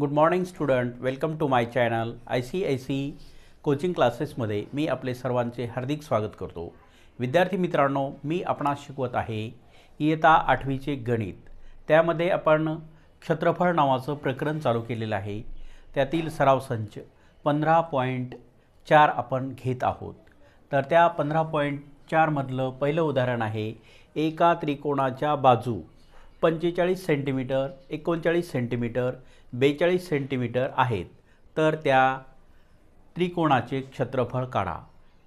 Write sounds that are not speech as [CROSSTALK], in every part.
Good morning student welcome to my channel I C I C coaching क्लासेसमध्ये मी आपले सर्वांचे हार्दिक स्वागत करतो. विद्यार्थी मित्रांनो मी आपणास शिकवत आहे इयता आठवीचे गणित. त्यामध्ये आपण क्षेत्रफळ नावाचं प्रकरण चालू केलेलं आहे. त्यातील सराव संच पंधरा पॉईंट चार आपण घेत आहोत. तर त्या पंधरा पॉईंट चारमधलं पहिलं उदाहरण आहे एका त्रिकोणाच्या बाजू पंचेचाळीस सेंटीमीटर एकोणचाळीस सेंटीमीटर बेचाळीस सेंटीमीटर आहेत. तर त्या त्रिकोणाचे क्षेत्रफळ काढा.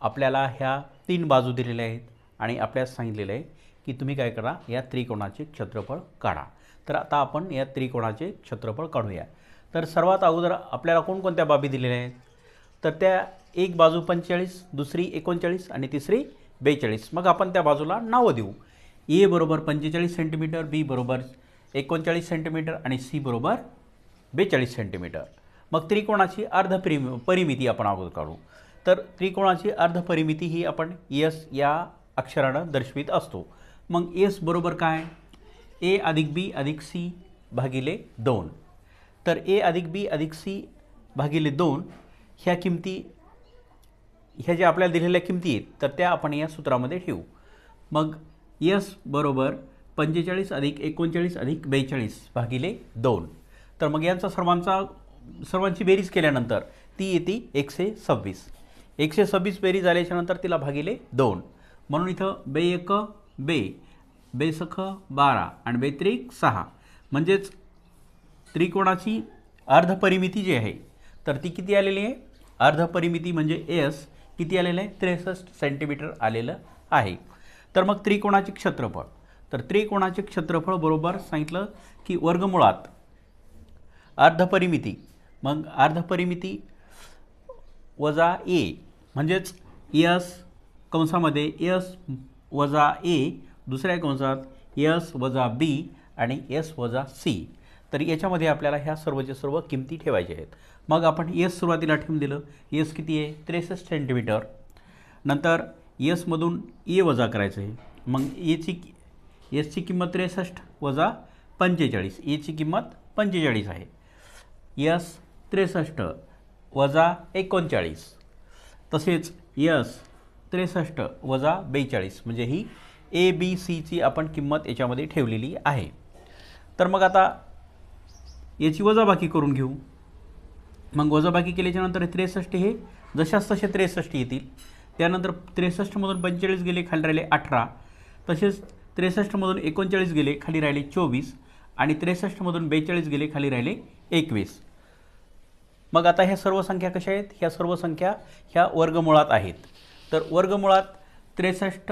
आपल्याला ह्या तीन बाजू दिलेल्या आहेत आणि आपल्यास सांगितलेलं आहे की तुम्ही काय करा या त्रिकोणाचे क्षेत्रफळ काढा. तर आता आपण या त्रिकोणाचे क्षेत्रफळ काढूया. तर सर्वात अगोदर आपल्याला कोणकोणत्या बाबी दिलेल्या आहेत? तर त्या एक बाजू पंचेचाळीस दुसरी एकोणचाळीस आणि तिसरी बेचाळीस. मग आपण त्या बाजूला नावं देऊ. ए बरोबर पंचेचाळीस सेंटीमीटर बी बरोबर एकोणचाळीस सेंटीमीटर आणि सी बरोबर बेचाळीस सेंटीमीटर. मग त्रिकोणाची अर्ध परिमिती आपण अगोदर काढू. तर त्रिकोणाची अर्ध परिमिती ही आपण यस या अक्षरानं दर्शवित असतो. मग एस बरोबर काय? ए अधिक बी अधिक सी भागिले दोन. तर ए अधिक बी अधिक सी भागिले दोन ह्या किमती ह्या ज्या आपल्याला दिलेल्या किमती आहेत तर त्या आपण या सूत्रामध्ये ठेवू. मग यस बरोबर. पंचेचाळीस अधिक एकोणचाळीस अधिक बेचाळीस भागिले दोन. तर मग यांचा सर्वांचा सर्वांची बेरीज केल्यानंतर ती येते एकशे सव्वीस. एकशे सव्वीस बेरीज झाल्याच्यानंतर तिला भागिले दोन. म्हणून इथं बे एक बे. बेसख बारा आणि बेत्रिक सहा. म्हणजेच त्रिकोणाची अर्धपरिमिती जी आहे तर ती किती आलेली आहे? अर्धपरिमिती म्हणजे एस किती आलेलं आहे? त्रेसष्ट सेंटीमीटर आलेलं आहे. तर मग त्रिकोणाचे क्षेत्रफळ. तर त्रिकोणाचे क्षेत्रफळ बरोबर सांगितलं की वर्गमुळात अर्धपरिमिती. मग अर्धपरिमिती वजा ए म्हणजेच यस कंसामध्ये यस वजा ए दुसऱ्या कंसात यस वजा बी आणि यस वजा सी. तर याच्यामध्ये आपल्याला ह्या सर्वच्या सर्व किमती ठेवायच्या आहेत. मग आपण यस सुरुवातीला ठेवून दिलं. यस किती आहे? त्रेसष्ट सेंटीमीटर. नंतर यसमधून ए वजा करायचं आहे. मग एची यसची किंमत त्रेसष्ट वजा पंचेचाळीस. एची किंमत पंचेचाळीस आहे. यस त्रेसष्ट वजा एकोणचाळीस. तसेच यस त्रेसष्ट वजा बेचाळीस. म्हणजे ही ए बी सीची आपण किंमत याच्यामध्ये ठेवलेली आहे. तर मग आता याची वजाबाकी करून घेऊ. मग वजाबाकी केल्याच्यानंतर त्रेसष्ट हे जशाच तसे त्रेसष्ट येतील. त्यानंतर त्रेसष्टमधून पंचेचाळीस गेले खाली राहिले अठरा. तसेच त्रेसष्टमधून एकोणचाळीस गेले खाली राहिले चोवीस. आणि त्रेसष्टमधून बेचाळीस गेले खाली राहिले एकवीस. मग आता ह्या सर्व संख्या कशा आहेत? ह्या सर्व संख्या ह्या वर्गमुळात आहेत. तर वर्गमुळात त्रेसष्ट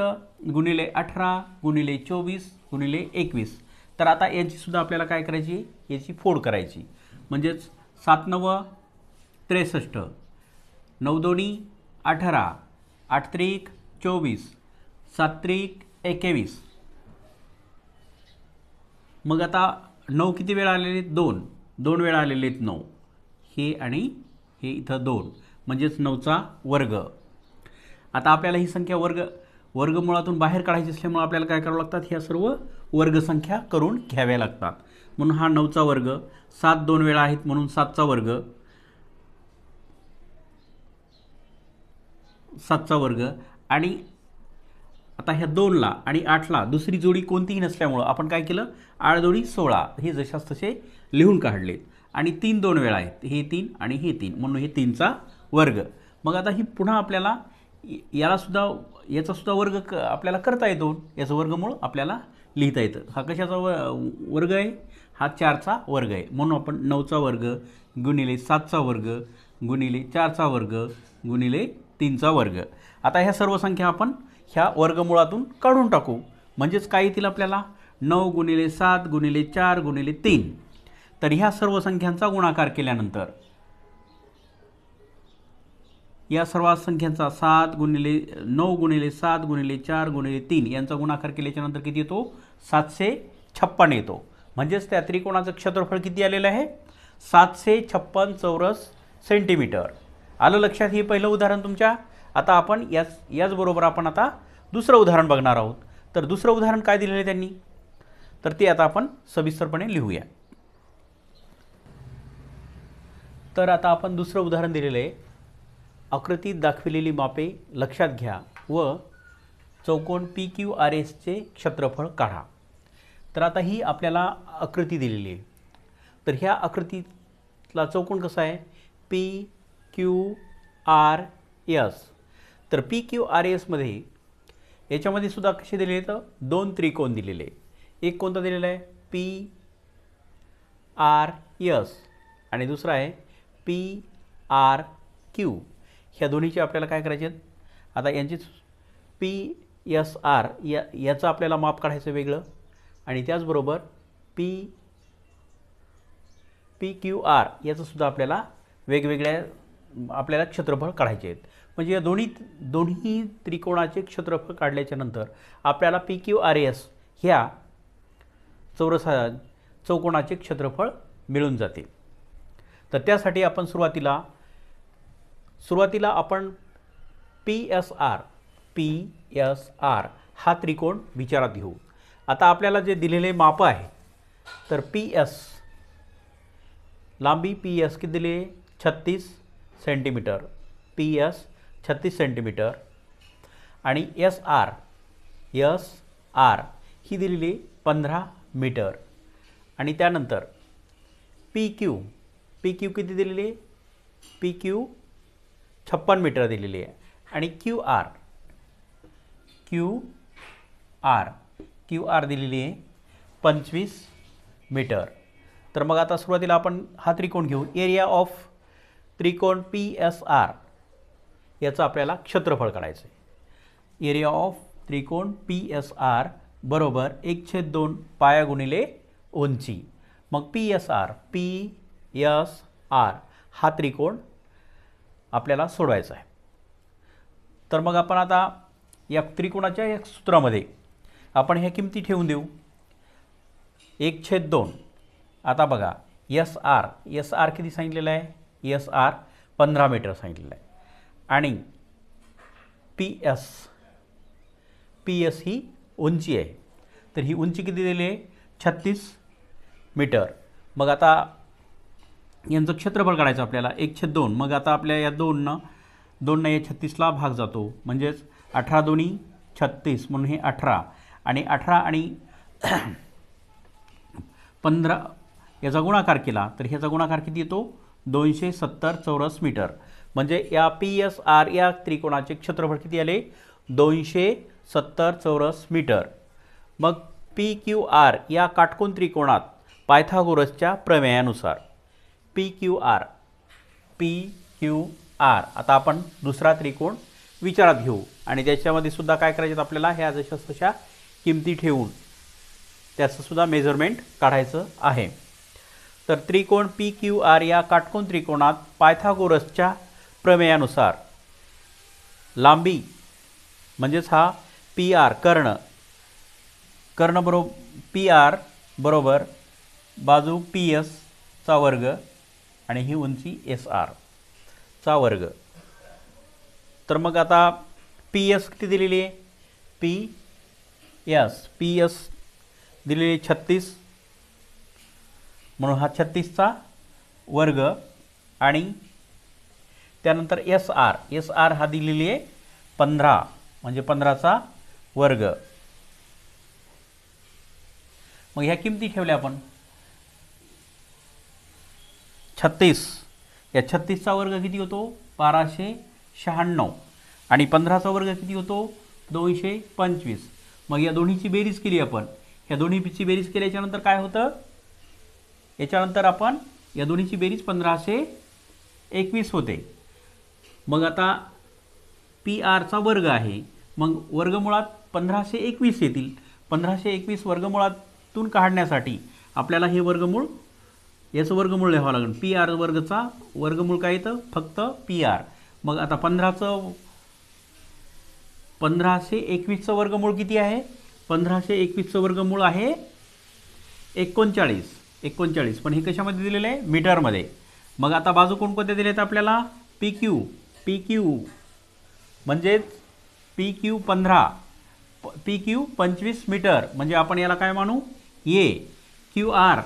गुणिले अठरा गुणिले चोवीस गुणिले एकवीस. तर आता याचीसुद्धा आपल्याला काय करायची? याची फोड करायची. म्हणजेच सात नव त्रेसष्ट. नऊ दोन्ही अठरा. आठ त्रिक चोवीस सात त्रिक एकवीस. मग आता नऊ किती वेळा आलेले आहेत? दोन. दोन वेळा आलेले आहेत नऊ. हे आणि हे इथं दोन. म्हणजेच नऊचा वर्ग. आता आपल्याला ही संख्या वर्ग वर्गमुळातून बाहेर काढायची असल्यामुळे आपल्याला काय करावं लागतात? ह्या सर्व वर्गसंख्या करून घ्याव्या लागतात. म्हणून हा नऊचा वर्ग सात दोन वेळा आहेत म्हणून सातचा वर्ग. सातचा वर्ग आणि आता ह्या दोनला आणि आठला दुसरी जोडी कोणतीही नसल्यामुळं आपण काय केलं? आठ जोडी सोळा हे जशास तसे लिहून काढलेत. आणि तीन दोन वेळा आहेत. हे तीन आणि हे तीन. म्हणून हे तीनचा वर्ग. मग आता ही पुन्हा आपल्याला यालासुद्धा याचासुद्धा वर्ग क आपल्याला करता येतो. याचं वर्गमूळ आपल्याला लिहिता येतं. हा कशाचा व वर्ग आहे? हा चारचा वर्ग आहे. म्हणून आपण नऊचा वर्ग गुणिले सातचा वर्ग गुणिले चारचा वर्ग गुणिले तीनचा वर्ग. आता ह्या सर्व संख्या आपण ह्या वर्गमुळातून काढून टाकू. म्हणजेच काय येतील आपल्याला? नऊ गुणिले सात गुणिले चार गुणिले तीन. तर ह्या सर्व संख्यांचा गुणाकार केल्यानंतर या सर्व संख्यांचा सात गुणिले नऊ गुणिले सात गुणिले चार गुणिले तीन यांचा गुणाकार केल्याच्यानंतर किती येतो? सातशे छप्पन येतो. म्हणजेच त्या त्रिकोणाचं क्षेत्रफळ किती आलेलं आहे? सातशे छप्पन चौरस सेंटीमीटर. आलं लक्षात? हे पहिलं उदाहरण तुमच्या? आता आपण याच याचबरोबर आपण आता दुसरं उदाहरण बघणार आहोत. तर दुसरं उदाहरण काय दिलेलं आहे त्यांनी? तर ते आता आपण सविस्तरपणे लिहूया. तर आता आपण दुसरं उदाहरण दिलेलं आहे. आकृतीत दाखविलेली मापे लक्षात घ्या व चौकोन पी क्यू आर एसचे क्षेत्रफळ काढा. तर आता ही आपल्याला आकृती दिलेली आहे. तर ह्या आकृतीतला चौकोन कसा आहे? पी क्यू आर एस तर पी क्यू आर एसमध्ये याच्यामध्ये सुद्धा कसे दिले आहेत? दोन त्रिकोण दिलेले आहे. एक कोणता दिलेला आहे? पी आर एस आणि दुसरा आहे पी आर क्यू ह्या दोन्हीचे आपल्याला काय करायचे आहेत? आता यांचीच पी एस आर या याचं आपल्याला माप काढायचं वेगळं. आणि त्याचबरोबर पी पी क्यू आर याचंसुद्धा आपल्याला वेगवेगळ्या आपल्याला क्षेत्रफळ काढायचे आहेत. म्हणजे या दोन्ही दोन्ही त्रिकोणाचे क्षेत्रफळ काढल्याच्या नंतर आपल्याला पी क्यू आर एस ह्या चौरसा चौकोणाचे क्षेत्रफळ मिळून जाते तर त्यासाठी आपण सुरुवातीला सुरुवातीला आपण P S R P S R हा त्रिकोण विचारात घेऊ. आता आपल्याला जे दिलेले माप आहे तर पी एस लांबी पी एस किती दिली छत्तीस. सेंटीमीटर. पी एस छत्तीस सेंटीमीटर. आणि एस आर एस आर ही दिलेली पंधरा मीटर. आणि त्यानंतर पी क्यू पी क्यू किती दिलेली? आहे पी क्यू छप्पन मीटर दिलेली आहे. आणि Q R Q R Q R दिलेली आहे पंचवीस मीटर. तर मग आता सुरुवातीला आपण हा त्रिकोण घेऊ. एरिया ऑफ त्रिकोण पी एस आर याचं आपल्याला क्षेत्रफळ काढायचं आहे एरिया ऑफ त्रिकोण पी एस आर बरोबर एक छेद दोन पाया गुणिले उंची. मग P S R P S R हा त्रिकोण आपल्याला सोडवायचा आहे. तर मग आपण आता या त्रिकोणाच्या या सूत्रामध्ये आपण ह्या किमती ठेवून देऊ. एक छेद दोन. आता बघा एस आर एस आर किती सांगितलेलं आहे? एस आर पंधरा मीटर सांगितलेलं आहे. आणि पी एस पी एस ही उंची आहे. तर ही उंची किती दिली आहे? छत्तीस मीटर. मग आता यांचं क्षेत्रफळ काढायचं आपल्याला एक छेद दोन. मग आता आपल्या या दोननं दोननं या छत्तीसला भाग जातो. म्हणजेच अठरा दोन्ही छत्तीस म्हणून हे अठरा. आणि अठरा आणि [CLEARS THROAT] पंधरा याचा गुणाकार केला तर ह्याचा गुणाकार किती येतो? दोनशे सत्तर चौरस मीटर. म्हणजे या पी एस आर या त्रिकोणाचे क्षेत्रफळ किती आले? दोनशे सत्तर चौरस मीटर. मग पी क्यू आर या काटकोन त्रिकोणात पायथागोरसच्या प्रमेयानुसार. P Q R P Q R आता आपण दुसरा त्रिकोण विचारात घेऊ. आणि त्याच्यामध्ये सुद्धा काय करायचं आपल्याला? ह्या जशा तशा किमती ठेवून त्याचंसुद्धा मेजरमेंट काढायचं आहे. तर त्रिकोण पी क्यू आर या काटकोन त्रिकोणात पायथागोरसच्या प्रमेयानुसार. लांबी म्हणजेच हा पी आर कर्ण. कर्ण बरो पी आर बरोबर बाजू पी एसचा वर्ग आणि ही उंची एस आरचा वर्ग. तर मग आता पी एस किती दिलेली आहे? पी एस पी एस दिलेली छत्तीस. म्हणून हा छत्तीसचा वर्ग आणि त्यानंतर एस आर एस आर हा दिलेली आहे पंधरा म्हणजे पंधराचा वर्ग. मग ह्या किमती ठेवल्या आपण. छत्तीस. या छत्तीसचा वर्ग किती होतो? बाराशे शहाण्णव. आणि पंधराचा वर्ग किती होतो? दोनशे पंचवीस. मग या दोन्हीची बेरीज केली आपण. ह्या दोन्हीची बेरीज केल्याच्यानंतर काय होतं? याच्यानंतर आपण या दोन्हीची बेरीज पंधराशे एकवीस होते. मग आता पी आरचा वर्ग आहे. मग वर्गमुळात पंधराशे एकवीस येतील. पंधराशे एकवीस वर्गमुळातून काढण्यासाठी आपल्याला हे वर्गमूळ याचं वर्गमूळ लिहावं लागेल. पी आर वर्गचा वर्गमूळ काय येतं? फक्त पी आर मग आता पंधराचं पंधराशे एकवीसचं वर्गमूळ किती आहे? पंधराशे एकवीसचं वर्गमूळ आहे एकोणचाळीस. एकोणचाळीस. पण हे कशामध्ये दिलेलं आहे? मीटरमध्ये. मग आता बाजू कोणकोणत्या दिल्या आहेत आपल्याला? P Q. P Q. म्हणजेच पी क्यू पंधरा. पी क्यू पंचवीस मीटर. म्हणजे आपण याला काय मानू? ए. Q R.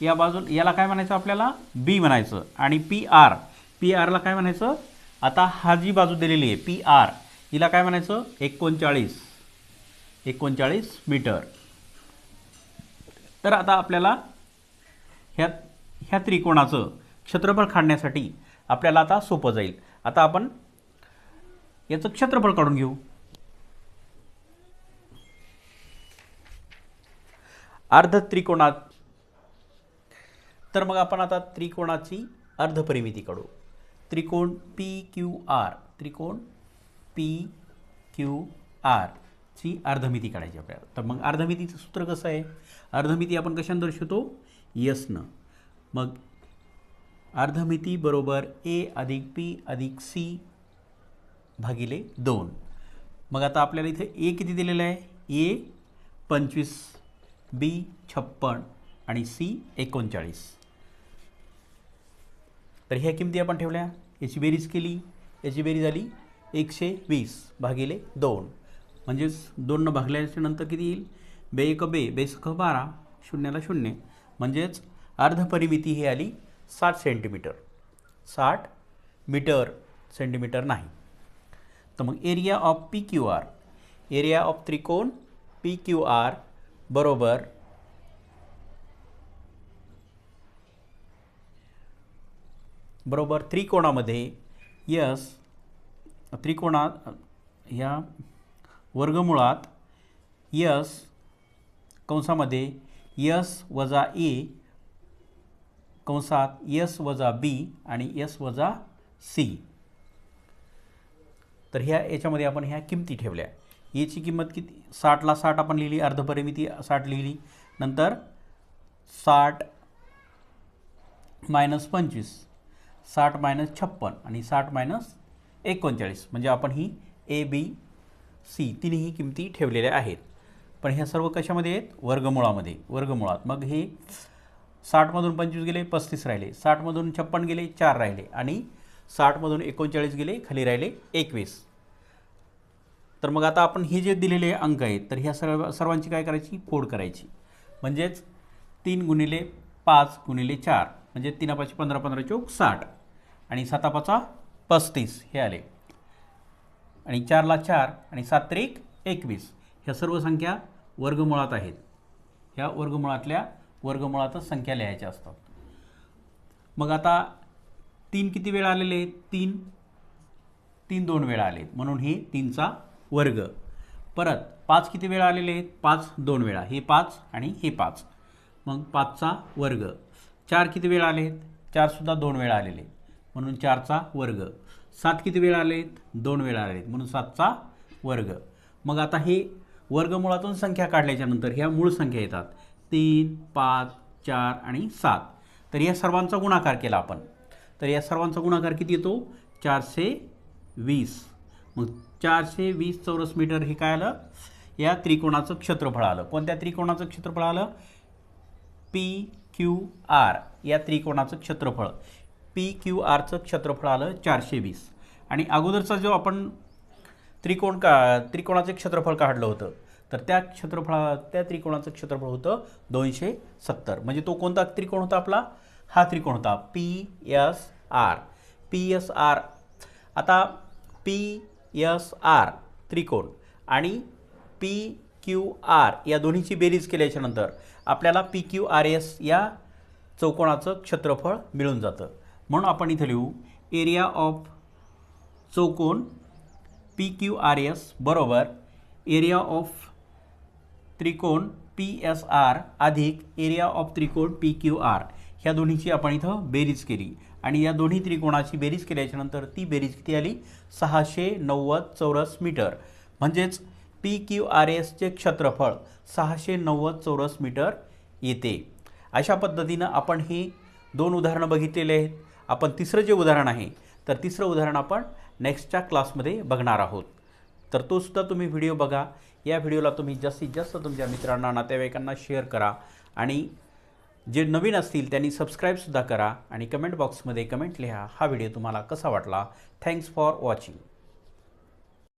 या बाजू याला काय म्हणायचं आपल्याला? बी म्हणायचं. आणि पी आर. पी आरला काय म्हणायचं? आता हा जी बाजू दिलेली आहे पी आर हिला काय म्हणायचं? एकोणचाळीस. एकोणचाळीस मीटर. तर आता आपल्याला ह्या ह्या त्रिकोणाचं क्षेत्रफळ काढण्यासाठी आपल्याला आता सोपं जाईल. आता आपण याचं क्षेत्रफळ काढून घेऊ. अर्ध त्रिकोणात तर मग आपण आता त्रिकोणाची अर्धपरिमिती काढू. त्रिकोण पी क्यू आर त्रिकोण पी क्यू आर ची अर्धमिती काढायची आपल्याला. तर मग अर्धमितीचं सूत्र कसं आहे? अर्धमिती आपण कशाने दर्शवतो? यसनं मग अर्धमिती बरोबर ए अधिक पी अधिक सी भागिले दोन. मग आता आपल्याला इथे ए किती दिलेलं आहे? ए पंचवीस बी छप्पन आणि सी एकोणचाळीस. तर ह्या किमती आपण ठेवल्या. याची बेरीज केली. याची बेरीज झाली एकशे वीस भागिले दोन. म्हणजेच दोननं भागल्याच्या नंतर किती येईल? बे एक बे बेसख बारा शून्याला शून्य. म्हणजेच अर्धपरिमिती ही आली साठ सेंटीमीटर. साठ मीटर सेंटीमीटर नाही. तर मग area of P Q R area of त्रिकोण पी क्यू आर बरोबर बरोबर त्रिकोणामध्ये यस त्रिकोणात या वर्गमुळात यस कंसामध्ये यस वजा ए कंसात यस वजा बी आणि यस वजा सी. तर ह्या याच्यामध्ये आपण ह्या किमती ठेवल्या. याची किंमत किती? साठला साठ आपण लिहिली अर्धपरिमिती साठ लिहिली. नंतर साठ मायनस पंचवीस साठ मायनस छप्पन आणि साठ मायनस एकोणचाळीस. म्हणजे आपण ही ए बी सी तिन्ही किमती ठेवलेल्या आहेत. पण ह्या सर्व कशामध्ये आहेत? वर्गमुळामध्ये. वर्गमुळात. मग हे साठमधून पंचवीस गेले पस्तीस राहिले. साठमधून छप्पन गेले चार राहिले. आणि साठमधून एकोणचाळीस गेले खाली राहिले एकवीस. तर मग आता आपण हे जे दिलेले अंक आहेत तर ह्या सर्व सर्वांची काय करायची? फोड करायची. म्हणजेच तीन गुणिले पाच गुणिले चार. म्हणजे तीनापाचे पंधरा पंधरा चौक साठ. आणि सातापाचा पस्तीस. हे आले. आणि चारला चार आणि सात त्रिक एकवीस. ह्या सर्व संख्या वर्गमुळात आहेत. ह्या वर्गमुळातल्या वर्गमुळातच संख्या लिहायच्या असतात. मग आता तीन किती वेळा आलेले? आहेत तीन. तीन दोन वेळा आले म्हणून हे तीनचा वर्ग. परत पाच किती वेळा आलेले? आहेत पाच दोन वेळा. हे पाच आणि हे पाच. मग पाचचा वर्ग. चार किती वेळा आले आहेत चारसुद्धा दोन वेळा आलेले. म्हणून चारचा वर्ग. सात किती वेळा आले आहेत दोन वेळा आले आहेत म्हणून सातचा वर्ग. मग आता हे वर्गमुळातून संख्या काढल्याच्यानंतर ह्या मूळ संख्या येतात. तीन पाच चार आणि सात. तर या सर्वांचा गुणाकार केला आपण. तर या सर्वांचा गुणाकार किती येतो? चारशे वीस. मग चारशे वीस चौरस मीटर हे काय आलं? या त्रिकोणाचं क्षेत्रफळ आलं. कोणत्या त्रिकोणाचं क्षेत्रफळ आलं? P Q R. या त्रिकोणाचं क्षेत्रफळ. पी क्यू आरचं क्षेत्रफळ आलं चारशे वीस. आणि अगोदरचा जो आपण त्रिकोण का त्रिकोणाचं क्षेत्रफळ काढलं होतं तर त्या क्षेत्रफळा त्या त्रिकोणाचं क्षेत्रफळ होतं दोनशे सत्तर. म्हणजे तो कोणता त्रिकोण होता आपला? हा त्रिकोण होता P S R P S R आता पी एस आर त्रिकोण आणि पी क्यू आर या दोन्हीची बेरीज केल्याच्यानंतर आपल्याला पी क्यू आर एस या चौकोणाचं क्षेत्रफळ मिळून जातं. म्हणून आपण इथं लिहू एरिया ऑफ चौकोन पी क्यू आर एस बरोबर एरिया ऑफ त्रिकोण पी एस आर अधिक एरिया ऑफ त्रिकोण पी क्यू आर ह्या दोन्हीची आपण इथं बेरीज केली. आणि या दोन्ही त्रिकोणाची बेरीज केल्याच्यानंतर ती बेरीज किती आली? सहाशे नव्वद चौरस मीटर. म्हणजेच पी क्यू आर एसचे क्षेत्रफळ सहाशे नव्वद चौरस मीटर येते. अशा पद्धतीनं आपण ही दोन उदाहरणं बघितलेले आहेत. आपण तिसरं जे उदाहरण आहे तर तिसरं उदाहरण आपण नेक्स्टच्या क्लासमध्ये बघणार आहोत. तर तोसुद्धा तुम्ही व्हिडिओ बघा. या व्हिडिओला तुम्ही जास्तीत जास्त तुमच्या मित्रांना नातेवाईकांना शेअर करा आणि जे नवीन असतील त्यांनी सबस्क्राईबसुद्धा करा आणि कमेंट बॉक्समध्ये कमेंट लिहा. हा व्हिडिओ तुम्हाला कसा वाटला? Thanks for watching